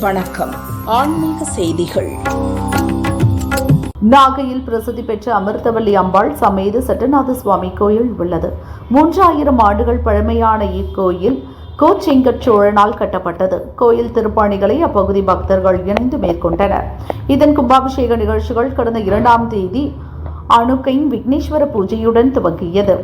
வணக்கம். ஆன்மீக செய்திகள். நாகையில் பிரசித்தி பெற்ற அமிர்தவல்லி அம்பாள் சமேத சட்டநாத சுவாமி கோயில் உள்ளது. மூன்றாயிரம் ஆண்டுகள் பழமையான இக்கோயில் கோச்செங்கற் சோழனால் கட்டப்பட்டது. கோயில் திருப்பணிகளை அப்பகுதி பக்தர்கள் இணைந்து மேற்கொண்டனர். இதன் கும்பாபிஷேக நிகழ்ச்சிகள் கடந்த இரண்டாம் தேதி அணுக்கையின் விக்னேஸ்வர பூஜையுடன் துவங்கியது.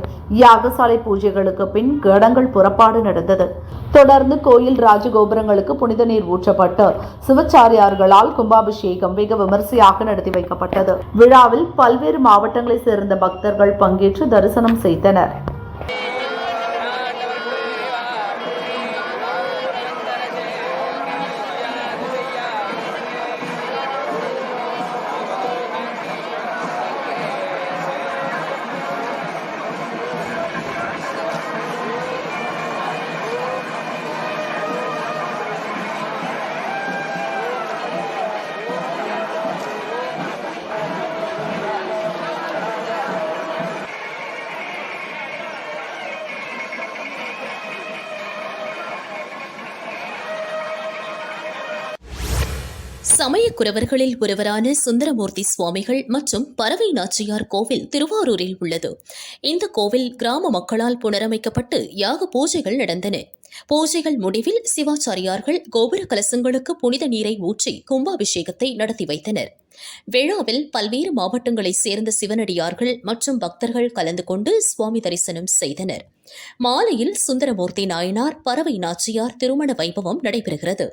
யாகசாலை பூஜைகளுக்கு பின் கடங்கள் புறப்பாடு நடந்தது. தொடர்ந்து கோயில் ராஜகோபுரங்களுக்கு புனித நீர் ஊற்றப்பட்டு சிவச்சாரியார்களால் கும்பாபிஷேகம் வெகு விமரிசையாக நடத்தி வைக்கப்பட்டது. விழாவில் பல்வேறு மாவட்டங்களைச் சேர்ந்த பக்தர்கள் பங்கேற்று தரிசனம் செய்தனர். சமயக்குறவர்களில் ஒருவரான சுந்தரமூர்த்தி சுவாமிகள் மற்றும் பறவை நாச்சியார் கோவில் திருவாரூரில் உள்ளது. இந்த கோவில் கிராம மக்களால் புனரமைக்கப்பட்டு யாக பூஜைகள் நடந்தன. பூஜைகள் முடிவில் சிவாச்சாரியார்கள் கோபுர கலசங்களுக்கு புனித நீரை ஊற்றி கும்பாபிஷேகத்தை நடத்தி வைத்தனர். விழாவில் பல்வேறு மாவட்டங்களைச் சேர்ந்த சிவனடியார்கள் மற்றும் பக்தர்கள் கலந்து கொண்டு சுவாமி தரிசனம் செய்தனர். மாலையில் சுந்தரமூர்த்தி நாயனார் பறவை நாச்சியார் திருமண வைபவம் நடைபெறுகிறது.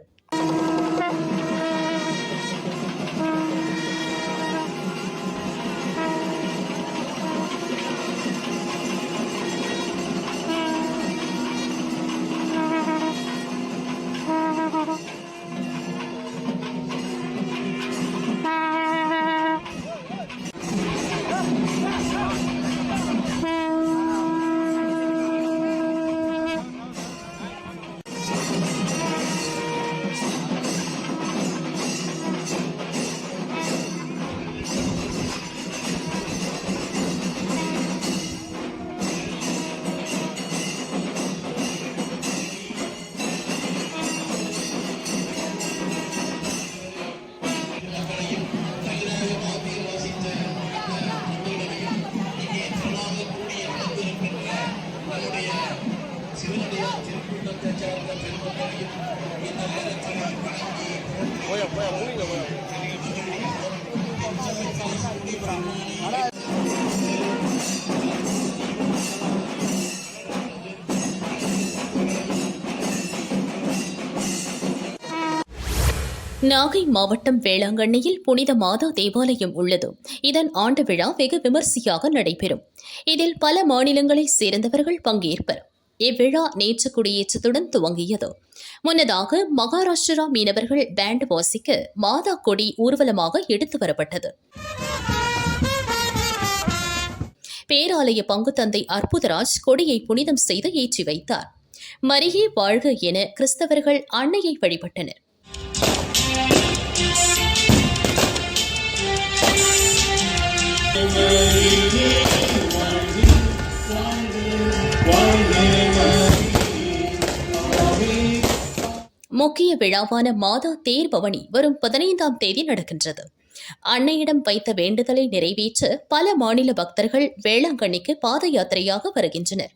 நாகை மாவட்டம் வேளாங்கண்ணியில் புனித மாதா தேவாலயம் உள்ளது. இதன் ஆண்டு விழா வெகு விமர்சையாக நடைபெறும். இதில் பல மாநிலங்களைச் சேர்ந்தவர்கள் பங்கேற்பர். இவ்விழா நேற்று குடியேற்றத்துடன் துவங்கியது. முன்னதாக மகாராஷ்டிரா மீனவர்கள் பேண்ட் வாசிக்க மாதா கொடி ஊர்வலமாக எடுத்து வரப்பட்டது. பேராலய பங்கு தந்தை அற்புதராஜ் கொடியை புனிதம் செய்து ஏற்றி வைத்தார். மரியே வாழ்க என கிறிஸ்தவர்கள் அன்னையை வழிபட்டனர். முக்கிய விழாவான மாதா தேர் பவனி வரும் பதினைந்தாம் தேதி நடக்கின்றது. அன்னையிடம் வைத்த வேண்டுதலை நிறைவேற்ற பல மாநில பக்தர்கள் வேளாங்கண்ணிக்கு பாத யாத்திரையாக வருகின்றனர்.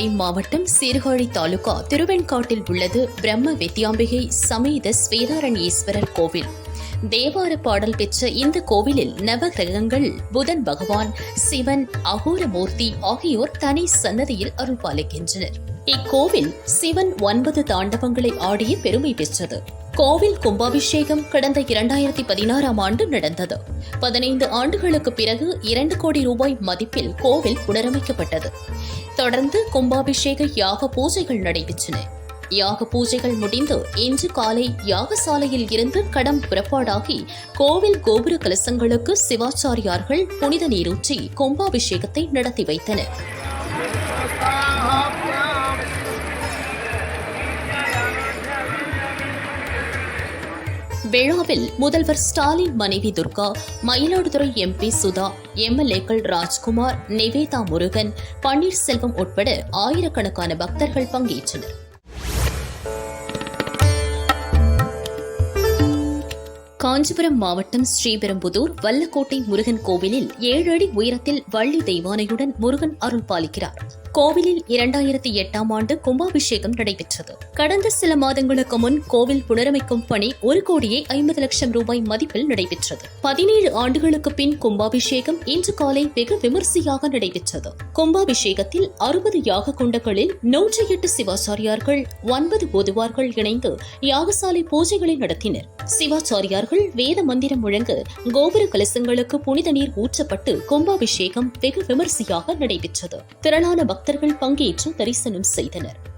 மதுரை மாவட்டம் சீர்காழி தாலுகா திருவெண்காட்டில் உள்ளது பிரம்ம வித்யாம்பிகை சமேத ஸ்வேதாரணீஸ்வரர் கோவில். தேவார பாடல் பெற்ற இந்த கோவிலில் நவகிரகங்கள் புதன் பகவான் சிவன் அகோரமூர்த்தி ஆகியோர் தனி சன்னதியில் அருள்பாலிக்கின்றனர். இக்கோவில் சிவன் ஒன்பது தாண்டவங்களை ஆடிய பெருமை பெற்றது. கோவில் கும்பாபிஷேகம் கடந்த இரண்டாயிரத்தி பதினாறாம் ஆண்டு நடந்தது. பதினைந்து ஆண்டுகளுக்கு பிறகு இரண்டு கோடி ரூபாய் மதிப்பில் கோவில் புனரமைக்கப்பட்டது. தொடர்ந்து கும்பாபிஷேக யாக பூஜைகள் நடைபெற்றன. யாக பூஜைகள் முடிந்து இன்று காலை யாகசாலையில் இருந்து கடம் புறப்பாடாகி கோவில் கோபுர கலசங்களுக்கு சிவாச்சாரியார்கள் புனித நீரூற்றி கும்பாபிஷேகத்தை நடத்தி வைத்தனர். விழாவில் முதல்வர் ஸ்டாலின் மனைவி துர்கா மயிலாடுதுறை எம்பி சுதா எம்எல்ஏக்கள் ராஜ்குமார் நிவேதா முருகன் பன்னீர்செல்வம் உட்பட ஆயிரக்கணக்கான பக்தர்கள் பங்கேற்றனர். காஞ்சிபுரம் மாவட்டம் ஸ்ரீபெரும்புதூர் வல்லக்கோட்டை முருகன் கோவிலில் ஏழு அடி உயரத்தில் வள்ளி தெய்வானையுடன் முருகன் அருள் பாலிக்கிறார். கோவிலில் இரண்டாயிரத்தி எட்டாம் ஆண்டு கும்பாபிஷேகம் நடைபெற்றது. கடந்த சில மாதங்களுக்கு முன் கோவில் புனரமைக்கும் பணி ஒரு கோடியே ஐம்பது லட்சம் ரூபாய் மதிப்பில் நடைபெற்றது. பதினேழு ஆண்டுகளுக்கு பின் கும்பாபிஷேகம் இன்று காலை வெகு விமர்சையாக நடைபெற்றது. கும்பாபிஷேகத்தில் அறுபது யாக குண்டங்களில் நூற்றி எட்டு சிவாச்சாரியார்கள் ஒன்பது போதுவார்கள் இணைந்து யாகசாலை பூஜைகளை நடத்தினர். சிவாச்சாரியார்கள் வேத மந்திரம் முழங்க கோபுர கலசங்களுக்கு புனித நீர் ஊற்றப்பட்டு கும்பாபிஷேகம் வெகு விமர்சையாக நடைபெற்றது. திரளான பக்தர்கள் பங்கேற்று தரிசனம் செய்தனர்.